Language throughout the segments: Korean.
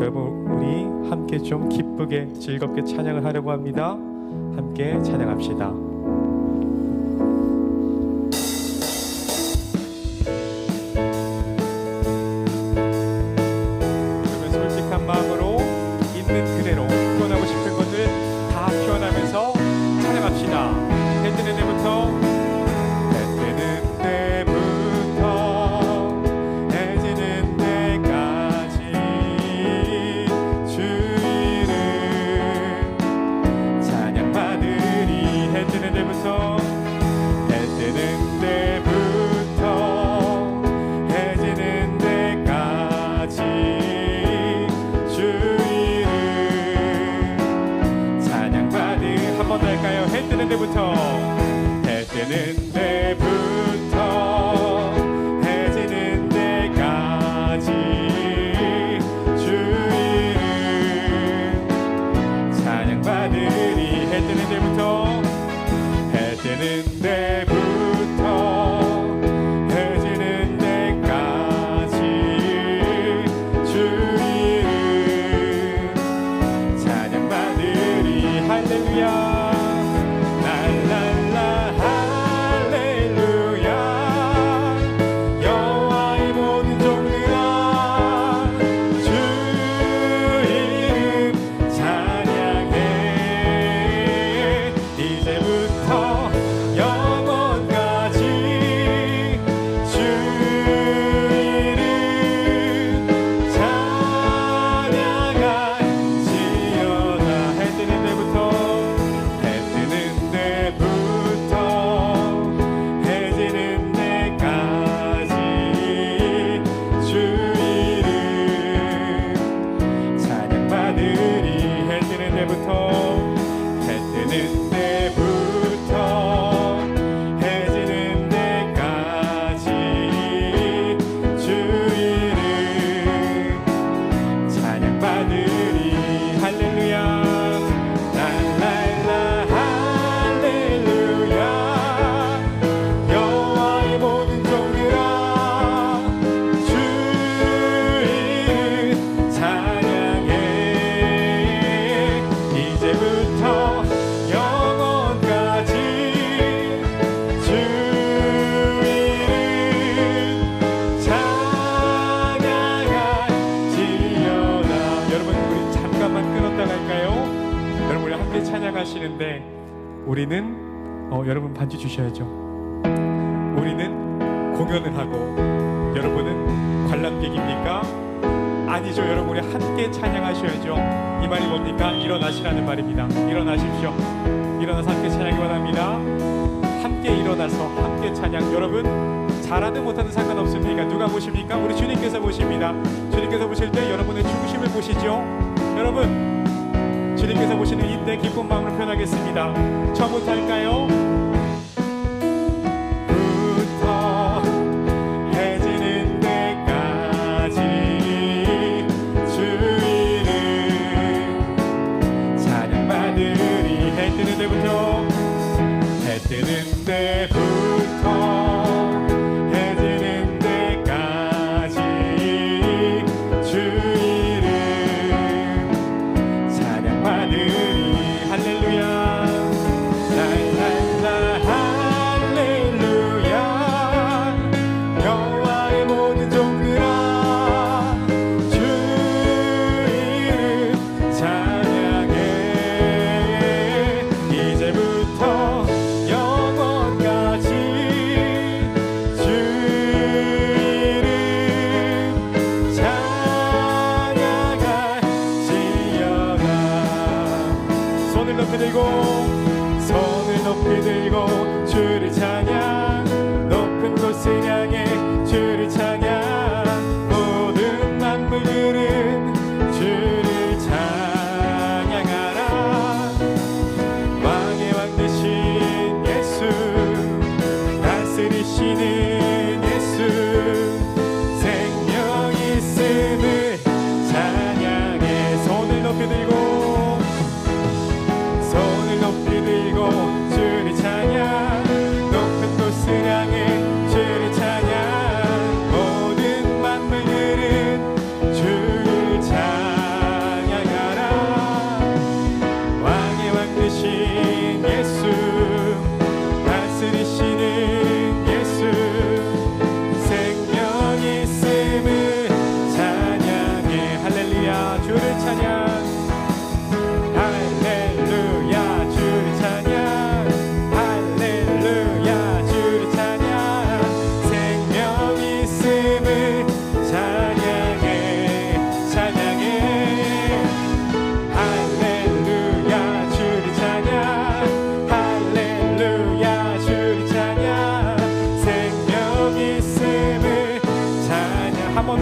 여러분 우리 함께 좀 기쁘게 즐겁게 찬양을 하려고 합니다. 함께 찬양합시다. in David. I do. 함께 찬양하시는데 우리는 어, 여러분 반지 주셔야죠. 우리는 공연을 하고 여러분은 관람객입니까? 아니죠. 여러분 우리 함께 찬양하셔야죠. 이 말이 뭡니까? 일어나시라는 말입니다. 일어나십시오. 일어나서 함께 찬양이 원합니다. 함께 일어나서 함께 찬양. 여러분 잘하든 못하든 상관없습니까? 그러니까 누가 보십니까? 우리 주님께서 보십니다. 주님께서 보실 때 여러분의 중심을 보시죠. 여러분 주님께서 보시는 이때 기쁜 마음을 표현하겠습니다. 처음부터 할까요?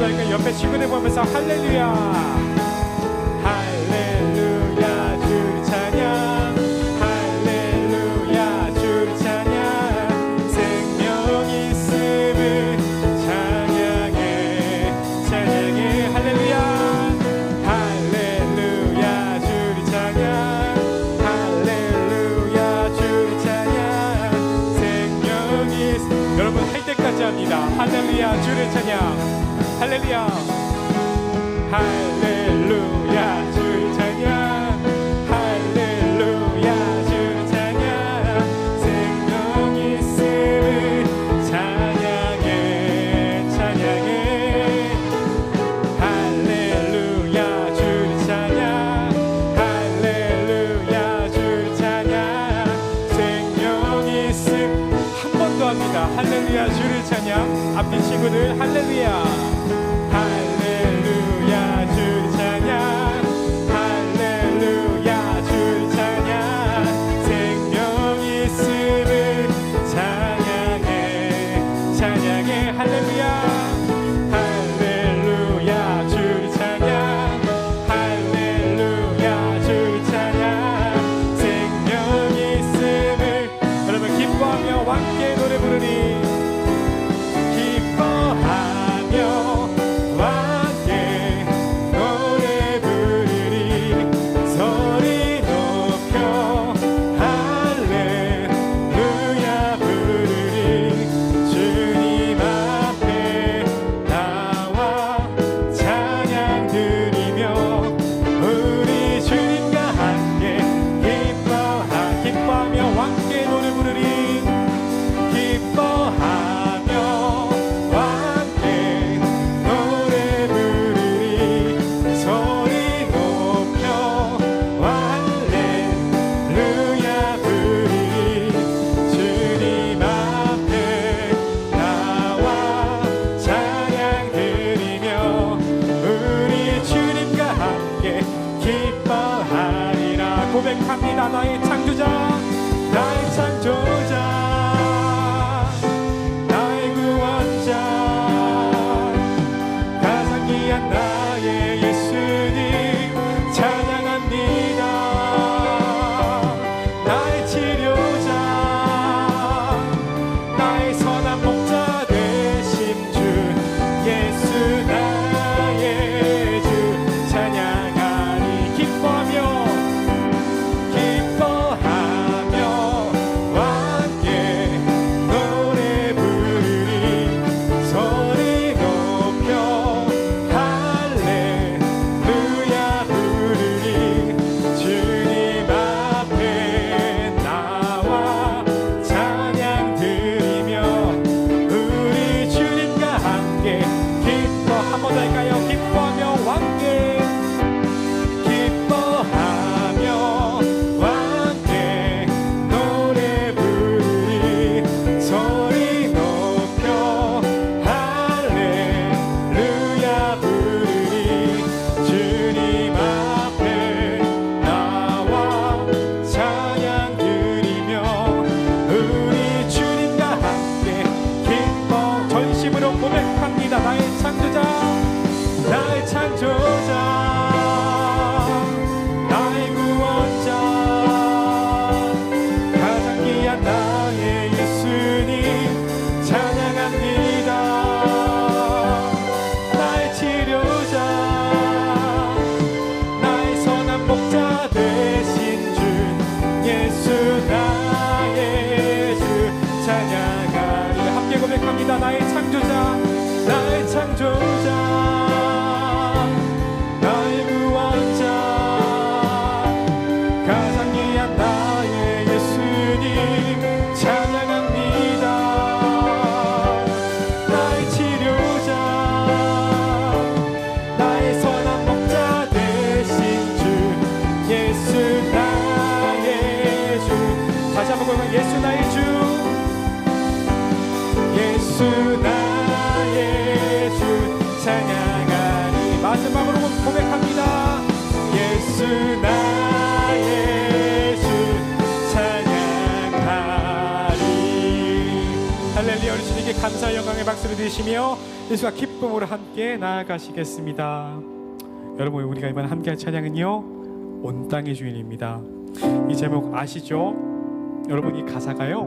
감사하니까 옆에 친구들 보면서 할렐루야. 할렐루야 주 찬양 할렐루야 주 찬양 생명 있음을 찬양해 찬양해 할렐루야 할렐루야 주 찬양 할렐루야 주 찬양 생명 있음 여러분 할 때까지 합니다. 할렐루야 주를 찬양. 할렐루야. 할렐루야. 감사 영광의 박수를 드리시며 예수와 기쁨으로 함께 나아가시겠습니다. 여러분 우리가 이번 함께 할 찬양은요 온 땅의 주인입니다. 이 제목 아시죠? 여러분 이 가사가요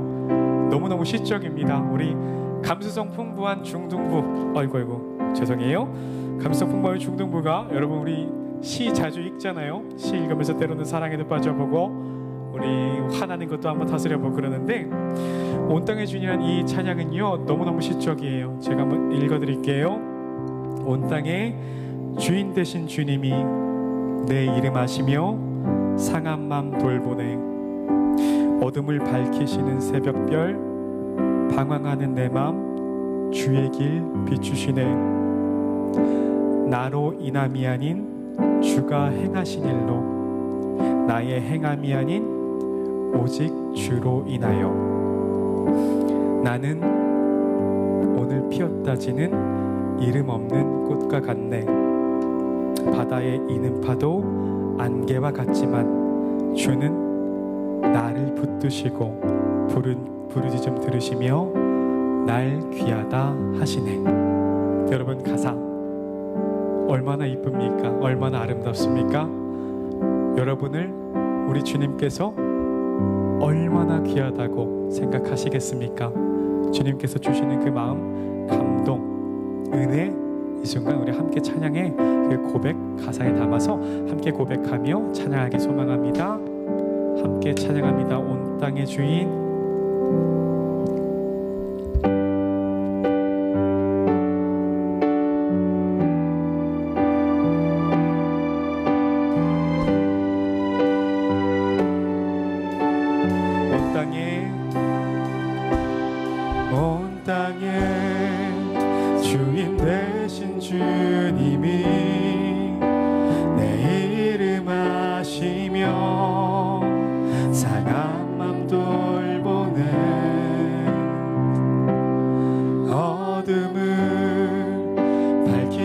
너무너무 시적입니다. 우리 감수성 풍부한 중등부 어이구 어이구 죄송해요. 감수성 풍부한 중등부가 여러분 우리 시 자주 읽잖아요. 시 읽으면서 때로는 사랑에도 빠져보고 우리 화나는 것도 한번 다스려보고 그러는데 온 땅의 주인이란 이 찬양은요 너무너무 시적이에요. 제가 한번 읽어드릴게요. 온 땅의 주인 되신 주님이 내 이름 아시며 상한 맘 돌보네. 어둠을 밝히시는 새벽별 방황하는 내 맘 주의 길 비추시네. 나로 인함이 아닌 주가 행하신 일로 나의 행함이 아닌 오직 주로 인하여 나는 오늘 피었다 지는 이름 없는 꽃과 같네 바다에 이는 파도 안개와 같지만 주는 나를 붙드시고 부른 부르짖음 들으시며 날 귀하다 하시네. 여러분 가사 얼마나 이쁩니까? 얼마나 아름답습니까? 여러분을 우리 주님께서 얼마나 귀하다고 생각하시겠습니까? 주님께서 주시는 그 마음, 감동, 은혜 이 순간 우리 함께 찬양해 그 고백 가사에 담아서 함께 고백하며 찬양하기 소망합니다. 함께 찬양합니다. 온 땅의 주인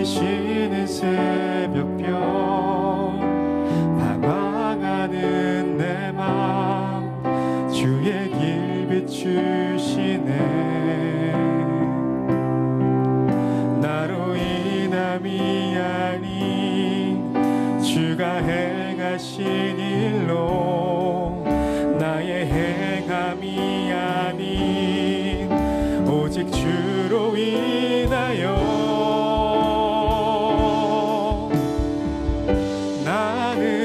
밝히시는 새벽별 나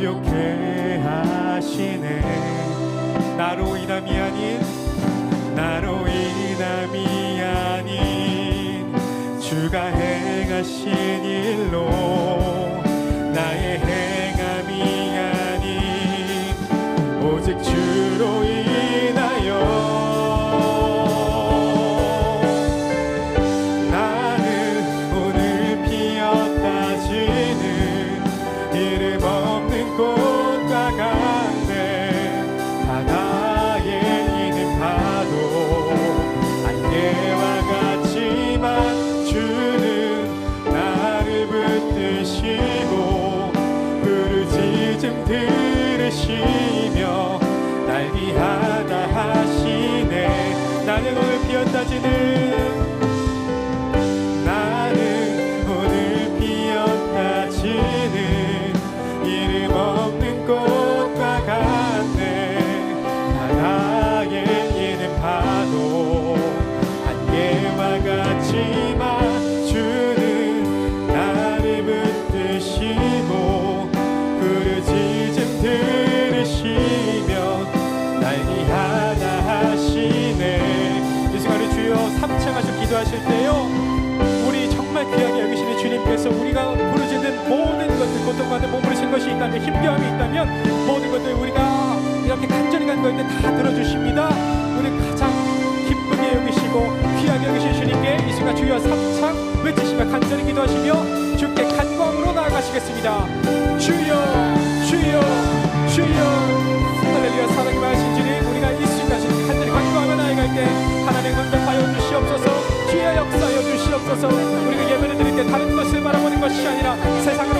고요케 하시네. 나로 인함이 아닌 나로 인함이 아닌 주가 행하신 일로 것들 고통받는 몸부리신 것이 있다면 힘겨움이 있다면 모든 것들 우리가 이렇게 간절히 간거할 때다 들어주십니다. 우리 가장 기쁘게 여기시고 귀하게 여기신 주님께 이 순간 주여 삼창 외치시며 간절히 기도하시며 주께 간광으로 나아가시겠습니다. 주여 주여 주여. 할렐루야 사랑이 많으신 주님 우리가 이 순간 간절히 간광하며 나아갈 때 하나님 응답하여 주시옵소서 주여 역사하여 주시옵소서. 우리가 예배를 드릴 때 다른 것을 바라보는 것이 아니라 세상으로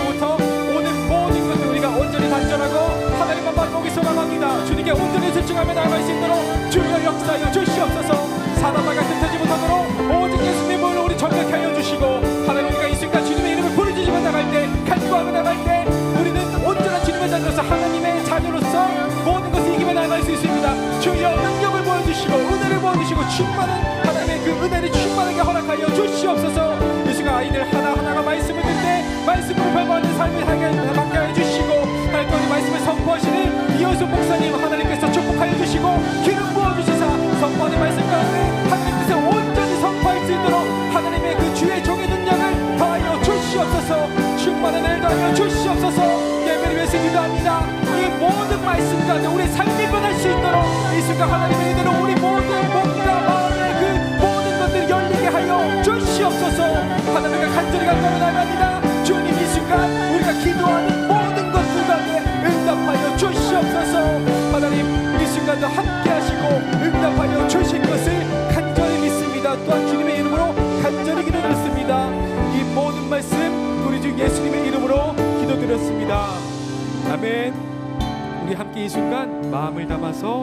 집중하며 나아갈 수 있도록 주여 역사하여 주시옵소서. 사단마가 흩어지 못하도록 오직 예수님을 우리 정결케 하여 이 순간 하나님의 은혜로 우리 모든 몸과 마음의 그 모든 것들을 열리게 하여 주시옵소서. 하나님과 간절히 간절히 나갑니다. 주님 이 순간 우리가 기도하는 모든 것들 가운데 응답하여 주시옵소서. 하나님 이 순간도 함께 하시고 응답하여 주실 것을 간절히 믿습니다. 또한 주님의 이름으로 간절히 기도드렸습니다. 이 모든 말씀 우리 주 예수님의 이름으로 기도드렸습니다. 아멘. 우리 함께 이 순간 마음을 담아서